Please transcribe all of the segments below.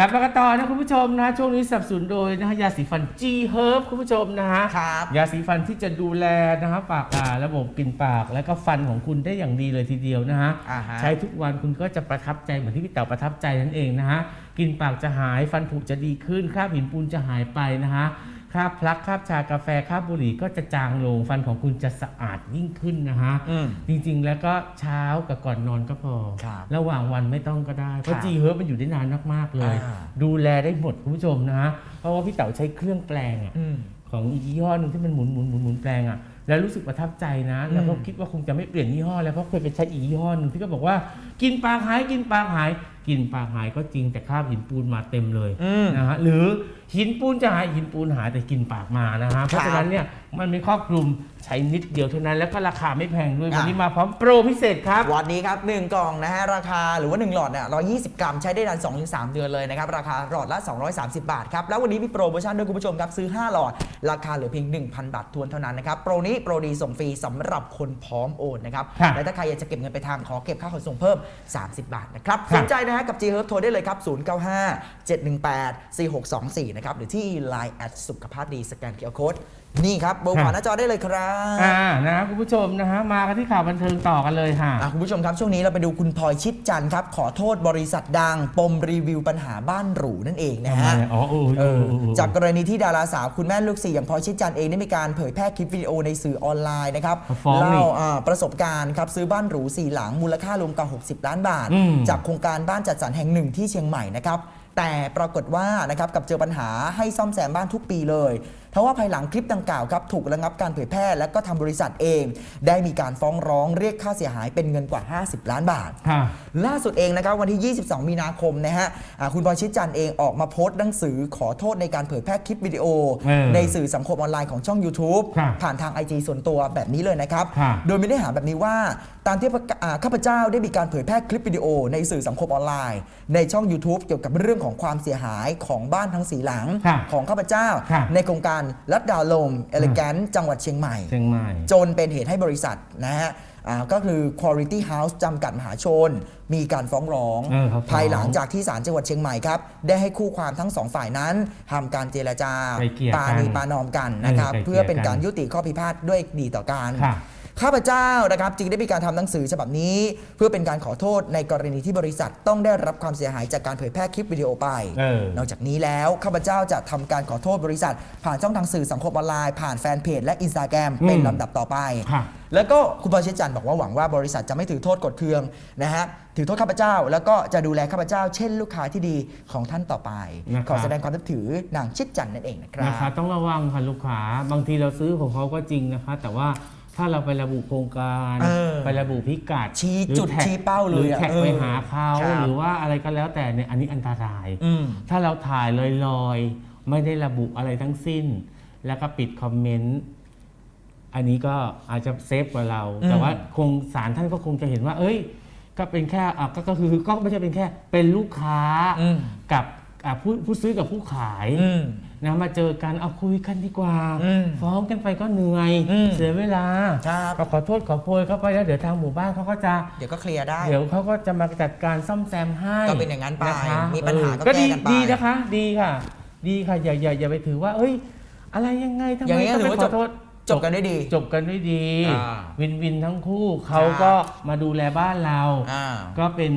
กลับมากันต่อนะคุณผู้ชมนะช่วงนี้สนับสนุนโดยนะฮะยาสีฟัน G Herb คุณผู้ชมนะฮะครับยาสีฟันที่จะดูแลนะฮะปากอ่าระบบกลิ่นปากและก็ฟันของคุณได้อย่างดีเลยทีเดียวนะฮะอ่าฮะ ใช้ทุกวันคุณก็จะประทับใจเหมือนที่พี่เต๋าประทับใจนั่นเองนะฮะกลิ่นปากจะหายฟันผุจะดีขึ้นคราบหินปูนจะหายไปนะฮะ คราบพลักคราบชากาแฟคราบบุหรี่ก็จะจางลงฟันของคุณจะสะอาดยิ่งขึ้นนะฮะ อืม จริงๆ แล้วก็เช้ากับก่อนนอนก็พอ ครับระหว่างวันไม่ต้องก็ได้ เพราะครับจีเฮิร์บมันอยู่ได้นานมากๆเลย อ่า ดูแลได้หมดคุณผู้ชมนะฮะเพราะว่าพี่เต๋าใช้เครื่องแปลงอะ อืม ของอีกยี่ห้อหนึงที่มันหมุนหมุนหมุนหมุนแปลงอะแล้วรู้สึกประทับใจนะ แล้วก็อืมคิดว่าคงจะไม่เปลี่ยนยี่ห้อแล้วเพราะเคยไปใช้อีกยี่ห้อหนึ่งที่ก็บอกว่า กินปลากหายกินปลากหาย กินปลากหายก็จริงแต่คราบหินปูนมาเต็มเลยอืม นะฮะหรือ หินปูนจะหายหินปูนหายแต่กินปากมานะฮะเพราะฉะนั้นเนี่ยมันมีครอบคลุมใช้นิดเดียวเท่านั้น แล้วก็ราคาไม่แพงด้วยวันนี้มาพร้อมโปรพิเศษครับวันนี้ครับ 1 กล่องนะฮะราคาหรือว่า 1 หลอดเนี่ย120 กรัมใช้ได้นาน2-3 เดือนเลยนะครับ ราคาหลอดละ 230 บาทครับ แล้ววันนี้มีโปรโมชั่นด้วยคุณผู้ชมครับ ซื้อ 5 หลอด ราคาเหลือเพียง 1,000 บาททวนเท่านั้นนะครับโปรนี้โปรดีส่งฟรีสำหรับคนพร้อมโอนนะครับครับและถ้าใครอยากจะเก็บเงินไปทางขอเก็บค่าขนส่งเพิ่ม 30 บาทนะครับครับสนใจนะฮะกับ G Herb โทรได้เลยครับ095 718 4624นะครับ หรือที่ Line แอดสุขภาพดีสแกนเคอร์โค้ดนี่ครับเบอร์ขวาหน้าจอได้เลยครับอ่านะคุณผู้ชมนะฮะมากันที่ข่าวบันเทิงต่อกันเลยค่ะอะ คุณผู้ชมครับ ช่วงนี้เราไปดูคุณพลอยชิดจันทร์ครับ ขอโทษบริษัทดัง ปมรีวิวปัญหาบ้านหรูนั่นเองนะฮะ อ๋อเออเออเออ จากกรณีที่ดาราสาวคุณแม่ลูกสี่อย่างพลอยชิดจันทร์เองได้มีการเผยแพร่คลิปวิดีโอในสื่อออนไลน์นะครับมาฟ้องนี่เล่าอ่าประสบการณ์ครับซื้อบ้านหรูสี่หลังมูลค่ารวมกว่า 60 ล้านบาท อืมจากโครงการบ้านจัดสรรแห่งหนึ่งที่เชียงใหม่นะครับ แต่ปรากฏว่านะครับกับเจอปัญหาให้ซ่อมแซมบ้านทุกปีเลยทว่าภายหลังคลิปดังกล่าวครับถูกระงับการเผยแพร่และก็ทางบริษัทเอง ได้มีการฟ้องร้องเรียกค่าเสียหายเป็นเงินกว่า 50 ล้านบาทค่ะล่าสุดเองนะครับวันที่ 22 มีนาคมนะฮะอ่าคุณบอยชิดจันทร์เองออกมาโพสต์หนังสือขอโทษในการเผยแพร่คลิปวิดีโอเออในสื่อสังคมออนไลน์ของช่อง YouTube ครับผ่านทาง IG ส่วนตัวแบบนี้เลยนะครับครับโดยมีเนื้อหาแบบนี้ว่าตามที่ประกาอ่าข้าพเจ้าได้มีการเผยแพร่คลิปวิดีโอ ในสื่อสังคมออนไลน์ ในช่อง YouTube เกี่ยวกับเรื่องของความเสียหายของบ้านทั้งสีหลังครับของข้าพเจ้าครับในโครงการลัดดาวลมเอลิแกนจังหวัดเชียงใหม่ เชียงใหม่ จนเป็นเหตุให้บริษัทนะฮะอ่าก็คือ Quality House จำกัดมหาชน มีการฟ้องร้อง เออครับภายหลังจากที่ศาลจังหวัดเชียงใหม่ครับ ได้ให้คู่ความทั้งสองฝ่ายนั้นทำการเจรจาไกล่เกลี่ยปากันนีปานอมกันนะครับ เออไกล่เกลี่ยเพื่อเป็นการกันยุติข้อพิพาทด้วยดีต่อกัน ค่ะ ข้าพเจ้านะครับจึงได้มีการทำหนังสือฉบับนี้ เพื่อเป็นการขอโทษในกรณีที่บริษัทต้องได้รับความเสียหายจากการเผยแพร่คลิปวิดีโอไปเออนอกจากนี้แล้วข้าพเจ้าจะทำการขอโทษบริษัท ผ่านช่องทางสื่อสังคมออนไลน์ผ่านแฟนเพจและอินสตาแกรมอืมเป็นลำดับต่อไปค่ะแล้วก็คุณบอยเชษจันทร์บอกว่าหวังว่าบริษัทจะไม่ถือโทษกดเคืองนะฮะถือโทษข้าพเจ้า แล้วก็จะดูแลข้าพเจ้า เช่นลูกค้าที่ดีของท่านต่อไปนะครับขอแสดงความนับถือนางชิดจันทร์นั่นเองนะครันะคะบต้องระวังค่ะลูกค้าบางทีเราซื้อของเขาก็จริงนะคะ แต่ว่า ถ้าเราไประบุโครงการ เออไประบุพิกัดชี้หรือจุดแท็กชี้เป้าเลยหรืออะแท็กเออไปหาเขาครับ หรือว่าอะไรก็แล้วแต่เนี่ยอันนี้อันตราย อืม ถ้าเราถ่ายลอยๆ ไม่ได้ระบุอะไรทั้งสิ้น แล้วก็ปิดคอมเมนต์ อันนี้ก็อาจจะเซฟกว่าเรา อืมแต่ว่าคงสารท่านก็คงจะเห็นว่า เอ้ย ก็เป็นแค่อะก็ก็คือก็ไม่ใช่เป็นแค่ เป็นลูกค้าอืม กับอะผู้ผู้ซื้อกับผู้ขาย อืม นะมาเจอกันเอาคุยกันดีกว่า อืมฟ้องกันไปก็เหนื่อย อืมเสียเวลาครับ ก็ขอโทษขอโพยเข้าไปแล้วเดี๋ยวทางหมู่บ้านเขาก็จะ เดี๋ยวก็เคลียร์ได้ เดี๋ยวเขาก็จะมาจัดการซ่อมแซมให้ก็เป็นอย่างนั้นไปะคะมีปัญหาเออก็ดีแก้กันไป ดีนะคะ ดีค่ะ ดีค่ะอย่าอย่าอย่าไปถือว่า เอ้ย อะไรยังไงทำอย่าไมงนี้ต้องถืไปอว่าขอโทษ จบกันด้วยดี จบกันด้วยดี อ่าวินวินทั้งคู่เขาก็มาดูแลบ้านเรา อ่า ก็เป็น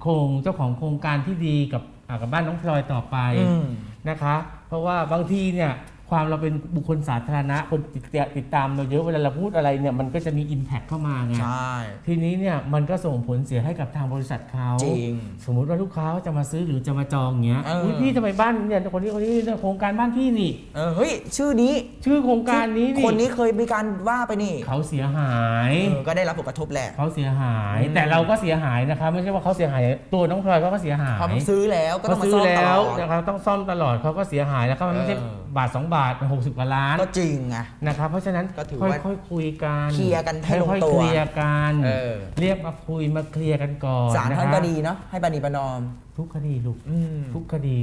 โครงเจ้าของโครงการที่ดีกับอ่ากับบ้านน้องพลอยต่อไปอืม นะคะ เพราะว่าบางทีเนี่ย ความเราเป็นบุคคลสาธารณะคนติดติดตามเราเยอะเวลาเราพูดอะไรเนี่ยมันก็จะมี Impact เข้ามาไงใช่ ทีนี้เนี่ยมันก็ส่งผลเสียให้กับทางบริษัทเขาจริงสมมุติว่าลูกค้าเขาจะมาซื้อหรือจะมาจองเงี้ยเอออุ๊ ยพี่ทำไมบ้านเนี่ยคนนี้คนนี้โครงการบ้านพี่นี่ เออเฮ้ยชื่อนี้ชื่อโครงการนี้นี่คนนี้เคยมีการว่าไปนี่เขาเสียหาย เออก็ได้รับผลกระทบแหละ เขาเสียหาย อืม แต่เราก็เสียหายนะคะไม่ใช่ว่าเขาเสียหาย ตัวน้องพลอยเขาก็เสียหายพอซื้อแล้วก็เขาต้องมาซื้อซ่อมตแล้ลวอด นะครับต้องซ่อมตลอดเขาก็เสียหายแล้วก็มันไม่ใช่เออบาท2บาทมันหกสิบกว่าล้านก็จริงอะนะครับ เพราะฉะนั้นก็ถือค่ว่าอยๆคุยกันเคลียร์กันให้ลงค่อยตัๆวเคลียร์กันเออ เรียกมาคุยมาเคลียร์กันก่อนศาลท่านะก็คะดีเนาะให้ปานีประนอม ทุกคดีลูกอืม ทุกคดี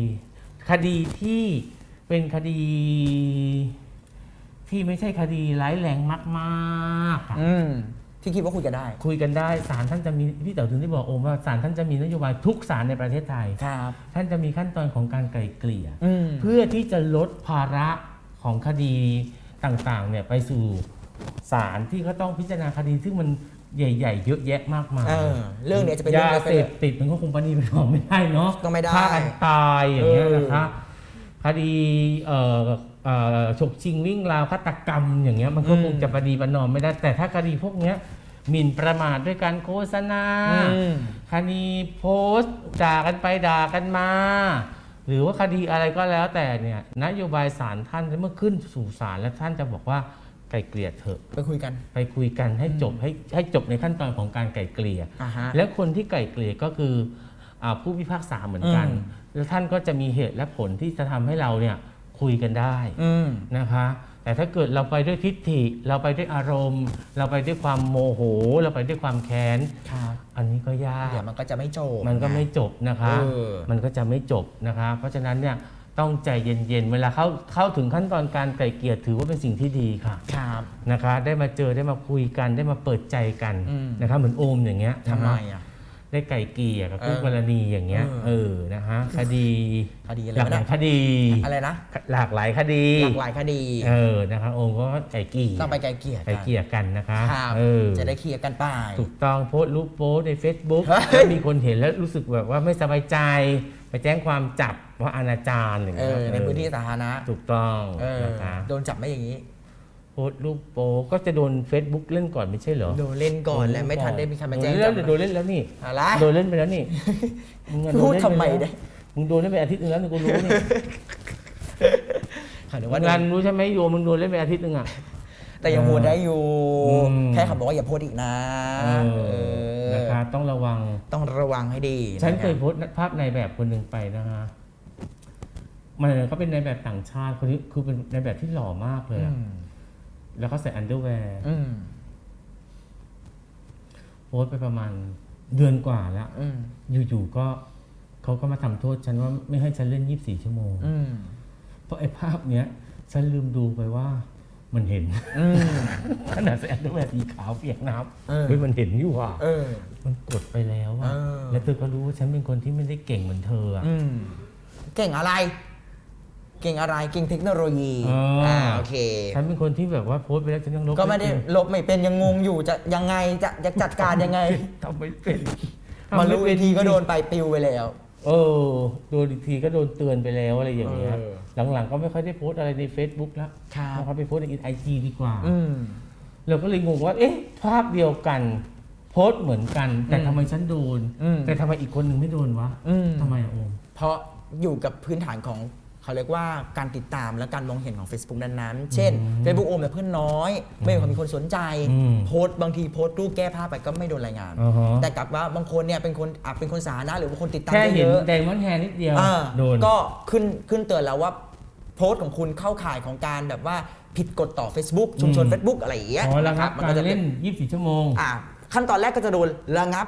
คดีที่เป็นคดี ที่ไม่ใช่คดีร้ายแรงมากๆอะ อืม ที่คิดว่าคุยกันได้ คุยกันได้ศาลท่านจะมีพี่เต๋อถึงได้บอกโอมว่าศาลท่านจะมีนโยบายทุกศาลในประเทศไทย ครับ ท่านจะมีขั้นตอนของการไกล่เกลี่ย อืม เพื่อที่จะลดภาระของคดีต่างๆเนี่ยไปสู่ศาลที่เขาต้องพิจารณาคดีซึ่งมันใหญ่ ๆ เยอะแยะมากมายเออเรื่องเนี้ยจะเป็นเรื่ยาองเล็กไปเสเลยพติดมันก็คงปณีประนอมไม่ได้เนาะก็ไม่ได้ฆ่ากันตายอย่างเงี้ยเออนะคะคดีเอ่อเอ่อ ฉกชิงวิ่งราวฆาตกรรมอย่างเงี้ยมันก็อืมคงจะปณีประนอมไม่ได้ แต่ถ้าคดีพวกเนี้ยหมิ่นประมาทด้วยการโฆษณาอืมคดีโพสต์ด่ากันไปด่ากันมา หรือว่าคดีอะไรก็แล้วแต่เนี่ยนโยบายศาลท่านเมื่อขึ้นสู่ศาลแล้วท่านจะบอกว่าไกล่เกลี่ยเถอะ ไปคุยกัน ไปคุยกันให้จบให้ให้จบในขั้นตอนของการไกล่เกลี่ยอ่าฮะและคนที่ไกล่เกลี่ยก็คืออาผู้พิพากษาเหมือนกันอืมแล้วท่านก็จะมีเหตุและผลที่จะทำให้เราเนี่ย คุยกันได้อืมนะคะ แต่ถ้าเกิดเราไปด้วยทิฏฐิ เราไปด้วยอารมณ์ เราไปด้วยความโมโห เราไปด้วยความแค้นครับอันนี้ก็ยากเดี๋ยวมันก็จะไม่จบ มันก็ไม่จบนะคะเออมันก็จะไม่จบนะคะ เพราะฉะนั้นเนี่ยต้องใจเย็นๆ เวลาเข้าเข้าถึงขั้นตอนการไกล่เกลี่ยถือว่าเป็นสิ่งที่ดีค่ะครับนะคะ ได้มาเจอได้มาคุยกันได้มาเปิดใจกันอืมนะคะเหมือนโอมอย่างเงี้ยทำไมนะคะอะ ได้ไก่เกลี่ยกับเออคู่กรณีอย่างเงี้ยเออเออนะฮะคดีคดีอะไรหลากวะหลาเนี่ยยคดีอะไรนะหลากหลายคดีหลากหลายคดีเออนะคะโอมก็ไก่เกลี่ยต้องไปไกลเกลี่ยไก่กันเกลี่ยกันนะคะครับเออจะได้เคลียร์กันไปถูกต้องโพสต์รูปโพสต์ใน Facebook เฮ้ยแล้วมีคนเห็นแล้วรู้สึกแบบว่าไม่สบายใจไปแจ้งความจับว่าอนาจารอย่างเอเงี้ยอในพื้นที่สาธารณะถูกต้องเออนะคะโดนจับไม่อย่างนี้ โพสต์รูปโป๊ก็จะโดน Facebook เล่นก่อนไม่ใช่เหรอ โดนเล่นก่อนแล้วไม่ทันได้มีใครมาแจ้งโดนจัเล่บนแล้วโดนเล่นแล้วนี่อะไรโดนเล่นไปแล้วนี่มึงอะโนพูดเล่นทำไมปแล้วเนี่ยมึงโดนเล่นไปอาทิตย์นึงแล้วนี่กูรู้นี่เดี๋ยวว่าโดงานนรู้ใช่ไหมโยมมึงโดนเล่นไปอาทิตย์นึงอะ แต่ยังโหวตได้อยู่ อืม แค่เขาบอกว่าอย่าโพสต์อีกนะเอเอออนะคะต้องระวัง ต้องระวังให้ดีฉันเคยะโพสต์ภาพในแบบคนหนึ่งไปนะคะมันเขาเป็นในแบบต่างชาติคนนี้คือเป็นในแบบที่หล่อมากเลยอือะม แล้วก็ใส่อันเดอร์แวร์อืมโพสต์ไปประมาณเดือนกว่าแล้ว อืมอยู่ๆก็เขาก็มาทำโทษฉันว่าไม่ให้ฉันเล่น 24 ชั่วโมง อืมเพราะไอ้ภาพเนี้ย ฉันลืมดูไปว่ามันเห็น อืม ขนาดใส่อันเดอร์แวร์สีขาวเปียกน้เออำเฮ้ยมันเห็นอยู่อะ เออ มันกดไปแล้วอะเออ แล้วเธอก็รู้ว่าฉันเป็นคนที่ไม่ได้เก่งเหมือนเธออะอืมเก่งอะไร เก่งอะไรเก่งเทคโนโลยีอ่าอ่าโอเค ฉันเป็นคนที่แบบว่าโพสต์ไปแล้วฉันยังลบก็ไม่ได้เป็นลบไม่เป็นยังงงอยู่จะยังไงจะจะจัดการยังไงทำไม่เป็นมาทำรู้ไป็เวทีก็โดนไปปิวไปแล้ว เออโดนอีกทีก็โดนเตือนไปแล้วอะไรอย่างเงี้ยเออ หลังๆก็ไม่ค่อยได้โพสต์อะไรใน Facebook แล้วครับ นะครับไปโพสต์ในไอจีดีกว่า อืม เราก็เลยงงว่า เอ๊ะ ภาพเดียวกัน โพสต์เหมือนกัน แต่อืมทำไมฉันโดน อืมแต่ทำไมอีกคนหนึ่งไม่โดนวะอืม ทำไมอะโอม เพราะอยู่กับพื้นฐานของ เขาเรียกว่าการติดตามและการมองเห็นของ Facebook นั้นๆ เช่นอืม Facebook โอมแต่ยเพื่อนน้อย ไม่มีคนมีคนสนใจอืมโพสต์บางทีโพสต์รูปแก้ผ้าไปก็ไม่โดนรายงานอ่าฮะแต่กลับว่าบางคนเนี่ยเป็นคนอาจเป็นคนสาธารณะหรือว่าคนติดตามแค่เห็เยนอะแดงมันแฮนิดเดียวอ่าโดนก็ขึ้นขึ้นเตือนแล้วว่าโพสต์ของคุณเข้าข่ายของการแบบว่าผิดกฎต่อ Facebook ชุมชนอืม Facebook อะไรอย่างเงี้ยอ๋อระนะคงัรับบมันกาก็รจะเป็เล่นน24 ชั่วโมงอ่าขั้นตอนแรกก็จะโดนระงับ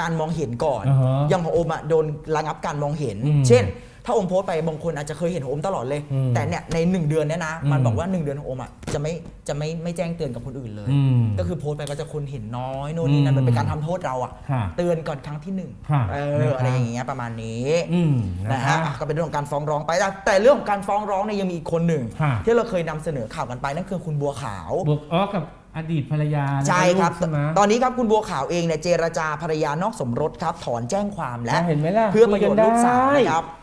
การมองเห็นก่อนอ่าฮะอย่างของโอมอะโดนระงับการมองเห็นอืมเช่น ถ้าโอมโพสต์ไปบางคนอาจจะเคยเห็นของโอมตลอดเลย อืมแต่เนี่ยในหนึ่งเดือนเนี่ยนะ มันอืมบอกว่าหนึ่งเดือนของโอมอะจะไม่จะไม่ไม่แจ้งเตือนกับคนอื่นเลย อืมก็คือโพสต์ไปก็จะคนเห็นน้อยโน่นนี่นั่นอืมมันเป็นการทำโทษเราอะค่ะเตือนก่อนครั้งที่หนึ่งค่ะเอนะอครับอะไรอย่างเงี้ยประมาณนี้อืมนะนะฮะฮะ อะก็เป็นเรื่องของการฟ้องร้องไปแต่แต่เรื่องของการฟ้องร้องเนี่ยยังมีอีกคนหนึ่งค่ะที่เราเคยนำเสนอข่าวกันไปนั่นคือคุณบัวขาว บวกอ๋อกับอดีตภรรยาใช่ครับแล้วก็ลูกใช่ไหมตอนนี้ครับคุณบัวขาวเองเนี่ยเจรจาภรรยานอกสมรสครับ ถอนแจ้งความแล้ว เห็นไหมล่ะเพื่อประโยชน์ลูกสาวคุยกันได้นะครับอืม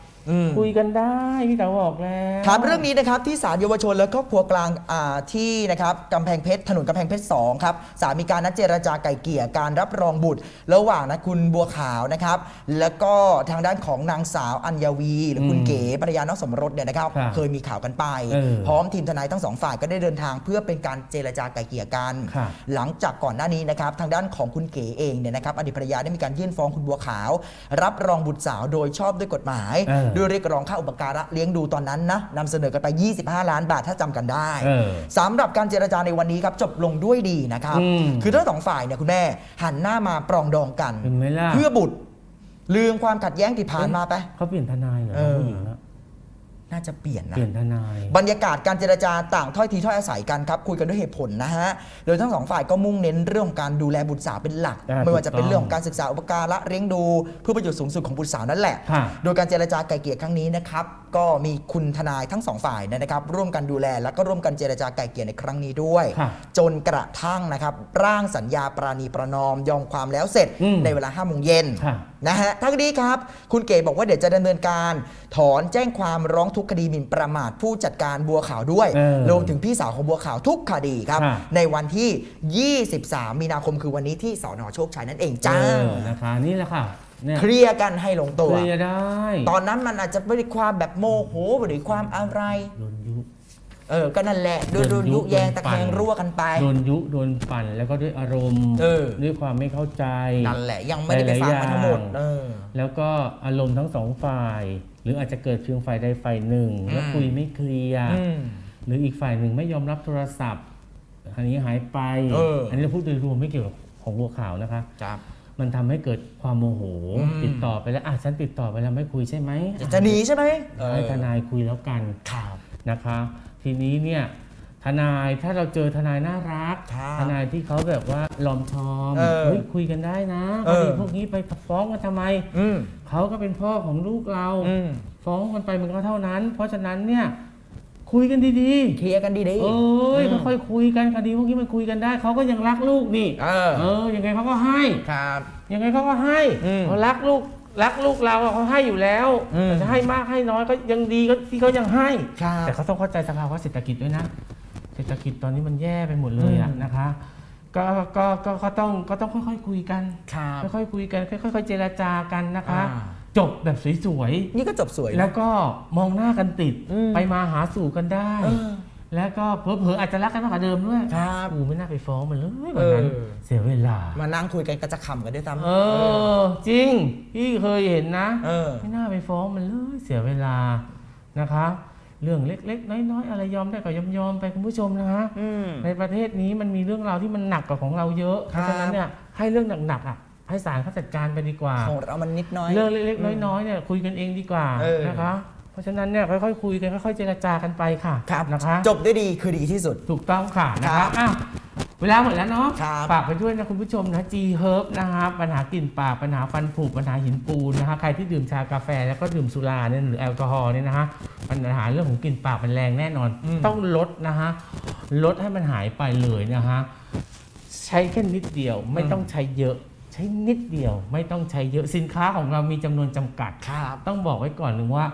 คุยกันได้พี่เต๋อบอกแล้วครับเรื่องนี้นะครับที่ศาลเยาวชนและครอบครัวกลางอ่าที่นะครับกำแพงเพชรถนนกำแพงเพชร2ครับศาลมีการนัดเจรจาไก่เกลี่ยการรับรองบุตร ระหว่างนะคุณบัวขาวนะครับแล้วก็ทางด้านของนางสาวอัญญวี หรือคุณอืมเก๋ภรรยานอกสมรสเนี่ยนะครับครับเคยมีข่าวกันไป เออพร้อมทีมทนายทั้งสองฝ่ายก็ได้เดินทางเพื่อเป็นการเจรจาไก่เกลี่ยกัน ครับ หลังจากก่อนหน้านี้นะครับทางด้านของคุณเก๋เองเนี่ยนะครับอดีตภรรยาได้มีการยื่นฟ้องคุณบัวขาว รับรองบุตรสาวโดยชอบด้วยกฎหมาย เออด้วยเรียกร้องค่าอุปการะเลี้ยงดูตอนนั้นนะนำเสนอกันไป 25 ล้านบาทถ้าจำกันได้เออสำหรับการเจรจาในวันนี้ครับจบลงด้วยดีนะครับอืมคือทั้งสองฝ่ายเนี่ยคุณแม่หันหน้ามาปรองดองกันเห็นไหมล่ะเพื่อบุตรลืมความขัดแย้งที่ผ่านมาไปเขาเปลี่ยนทนายเหรอเออผู้หญิงอะ น่าจะเปลี่ยนนะ เปลี่ยนทนาย บรรยากาศการเจรจาต่างถ้อยทีถ้อยอาศัยกันครับ คุยกันด้วยเหตุผลนะฮะ โดยทั้งสองฝ่ายก็มุ่งเน้นเรื่องของการดูแลบุตรสาวเป็นหลัก อ่าไม่ว่าจะเป็นถูกต้องเรื่องของการศึกษาอุปการะเลี้ยงดู เพื่อประโยชน์สูงสุดของบุตรสาวนั่นแหละ ค่ะ โดยการเจรจาไกล่เกลี่ยครั้งนี้นะครับก็มีคุณทนายทั้งสองฝ่ายนะครับ ร่วมกันดูแลแล้วก็ร่วมกันเจรจาไกล่เกลี่ยในครั้งนี้ด้วยค่ะจนกระทั่งนะครับ ร่างสัญญาปราณีประนอมยอมความแล้วเสร็จอืมในเวลา5โมงเย็นค่ะนะฮะทั้งนี้ครับ คุณเก๋บอกว่าเดี๋ยวจะดำเนินการ ถอนแจ้งความร้องทุกข์คดีหมิ่นประมาทผู้จัดการบัวขาวด้วยเออรวมถึงพี่สาวของบัวขาวทุกคดีครับค่ะในวันที่ 23 มีนาคมคือวันนี้ที่สอนอโชคชัยนั่นเองจ้าเออนะคะนี่แหละค่ะ เนี่ยเคลียร์กันให้ลงตัว เคลียร์ได้ ตอนนั้นมันอาจจะไม่ได้ความแบบโมโหหรือความอะไร โดนยุ เออ ก็นั่นแหละโดนโดนโดนยุยุแยงโดนตะปั่แคนงรั่วกันไป โดนยุโดนปั่นแล้วก็ด้วยอารมณ์ เออ ด้วยความไม่เข้าใจ นั่นแหละยังไม่ได้ไปฟังมันทั้งหมด หลายๆอย่าง เออ แล้วก็อารมณ์ทั้งสองฝ่าย หรืออาจจะเกิดเพียงฝ่ายใดฝ่ายหนึ่ง แล้วอืมคุยไม่เคลียร์ อืม หรืออีกฝ่ายหนึ่งไม่ยอมรับโทรศัพท์ อันนี้หายไปเอออั นนี้เราพูดโดยรวมไม่เกี่ยวกับของบัวขาวนะคะ ครับ มันทำให้เกิดความโมโหอืมติดต่อไปแล้วอะฉันติดต่อไปแล้วไม่คุยใช่ไหมจะจะหนีใช่ไหมให้ทนายคุยแล้วกันครับนะคะ ทีนี้เนี่ยทนายถ้าเราเจอทนายน่ารักครับทนายที่เขาแบบว่าลอมชอมเออเฮ้ยคุยกันได้นะเออคดีพวกนี้ไปฟ้องกันทำไมอืมเขาก็เป็นพ่อของลูกเราอืมฟ้องกันไปมันก็เท่านั้น เพราะฉะนั้นเนี่ย คุยกันดีเคลียร์กันดี ๆ ๆเอ้ยอืมค่อยๆคุยกันคดีพวกนี้มันคุยกันได้เขาก็ยังรักลูกนี่เออ เออยังไงเขาก็ให้ ครับ ยังไงเขาก็ให้อืมเขารักลูกรักลูกเราอะเขาให้อยู่แล้วอืมแต่จะให้มากให้น้อยก็ยังดีก็ที่เขายังให้ ครับ แต่เขาต้องเข้าใจสภาวะเศรษฐกิจด้วยนะ เศรษฐกิจตอนนี้มันแย่ไปหมดเลยอะอืมนะคะ ก็ก็ก็ก็ต้องก็ต้องค่อยๆคุยกัน ครับ ค่อยๆคุยกันค่อยๆเจรจากันนะคะ อ่า จบแบบสวยนี่ก็จบสวยๆ นะ แล้วก็มองหน้ากันติด อืมไปมาหาสู่กันได้ เออแล้วก็เผลอๆอาจจะรักกันมากกว่าเดิมด้วยครับอูไม่น่าไปฟ้องมันเลยวันนั้นเออ เสียเวลา มานั่งคุยกันก็จะขำกันด้วยซ้ำ เออ จริง พี่เคยเห็นนะ เออ ไม่น่าไปฟ้องมันเลยเสียเวลานะคะ เรื่องเล็กๆ น้อยๆ อะไรยอมได้ก็ยอมยอมๆไปคุณผู้ชมนะคะอืมในประเทศนี้มันมีเรื่องราวที่มันหนักกว่าของเราเยอะ เพครับ ราะฉะนั้นเนี่ยให้เรื่องหนักๆอะ ให้ศาลเขาจัดการไปดีกว่า ของเรามันนิดน้อย เรื่องเล็กๆน้อยๆเนี่ยคุยกันเองดีกว่าเออ นะคะเพราะฉะนั้นเนี่ยค่อยๆคุยกันค่อยๆเจรจากันไปค่ะครับ นะคะจบด้วยดีคือดีที่สุด ถูกต้องค่ะนะครัคะบอะเวลาหมดแล้วเนาะครับ ฝากไปด้วยนะคุณผู้ชมนะ G Herb นะคะปัญหากลิ่นปากปัญหาฟันผุปัญหาหินปูนนะคะใครที่ดื่มชากาแฟแล้วก็ดื่มสุราเนี่ยหรือแอลกอฮอล์เนี่ยนะคะปัญหาเรื่องของกลิ่นปากมันแรงแน่นอนอืมต้องลดนะคะลดให้มันหายไปเลยนะคะใช้แค่นิดเดียวไม่ต้องใช้เยอะใช้นิดเดียวไม่ต้องใช้เยอะสินค้าของเรามีจำนวนจำกัดครับต้องบอกไว้ก่อนหนึ่งว่า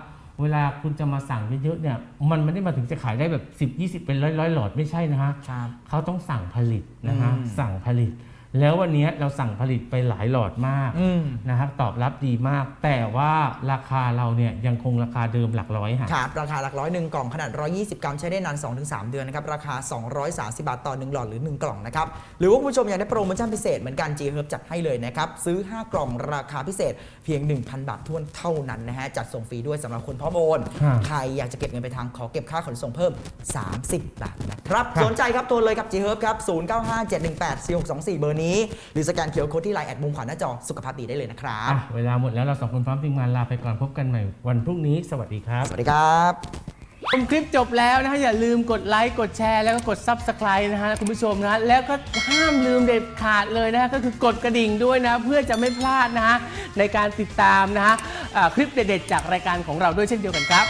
เวลาคุณจะมาสั่งเยอะๆเนี่ยมันไม่ได้มาถึงจะขายได้แบบ 10 20 เป็นร้อยร้อยๆหลอดไม่ใช่นะฮะครับเขาต้องสั่งผลิตนะฮะอืมสั่งผลิต แล้ววันนี้เราสั่งผลิตไปหลายหลอดมากอืมนะฮะตอบรับดีมาก แต่ว่าราคาเราเนี่ยยังคงราคาเดิมหลักร้อยค่ะครับราคาหลักร้อยหนึ่งกล่องขนาด 120 กรัมใช้ได้นาน 2-3 เดือนนะครับราคา 230 บาทต่อ 1 หลอดหรือ 1 กล่องนะครับหรือว่าคุณผู้ชมอยากได้โปรโมชั่นพิเศษเหมือนกัน G Herb จัดให้เลยนะครับซื้อ 5 กล่องราคาพิเศษเพียง 1,000 บาททวนเท่านั้นนะฮะจัดส่งฟรีด้วยสำหรับคนพร้อมโอนครับใครอยากจะเก็บเงินไปทางขอเก็บค่าขนส่งเพิ่ม 30 บาทนะครับครับสนใจครับโทรเลยกับ G Herb ครับ0957184624 เบอร์นี้หรือสแกนเคียร์โค้ดที่ไลน์แอดมุมขวาหน้าจอสุขภาพดีได้เลยนะครับ อะเวลาหมดแล้วเราสองคนพร้อมทีมงานลาไปก่อนพบกันใหม่วันพรุ่งนี้สวัสดีครับ สวัสดีครับ ชมคลิปจบแล้วนะฮะอย่าลืมกดไลค์กดแชร์แล้วก็กด Subscribe นะฮะคุณผู้ชมนะฮะแล้วก็ห้ามลืมเด็ดขาดเลยนะฮะก็คือกดกระดิ่งด้วยนะ เพื่อจะไม่พลาดนะฮะในการติดตามนะฮะอ่าคลิปเด็ดๆจากรายการของเราด้วยเช่นเดียวกันครับ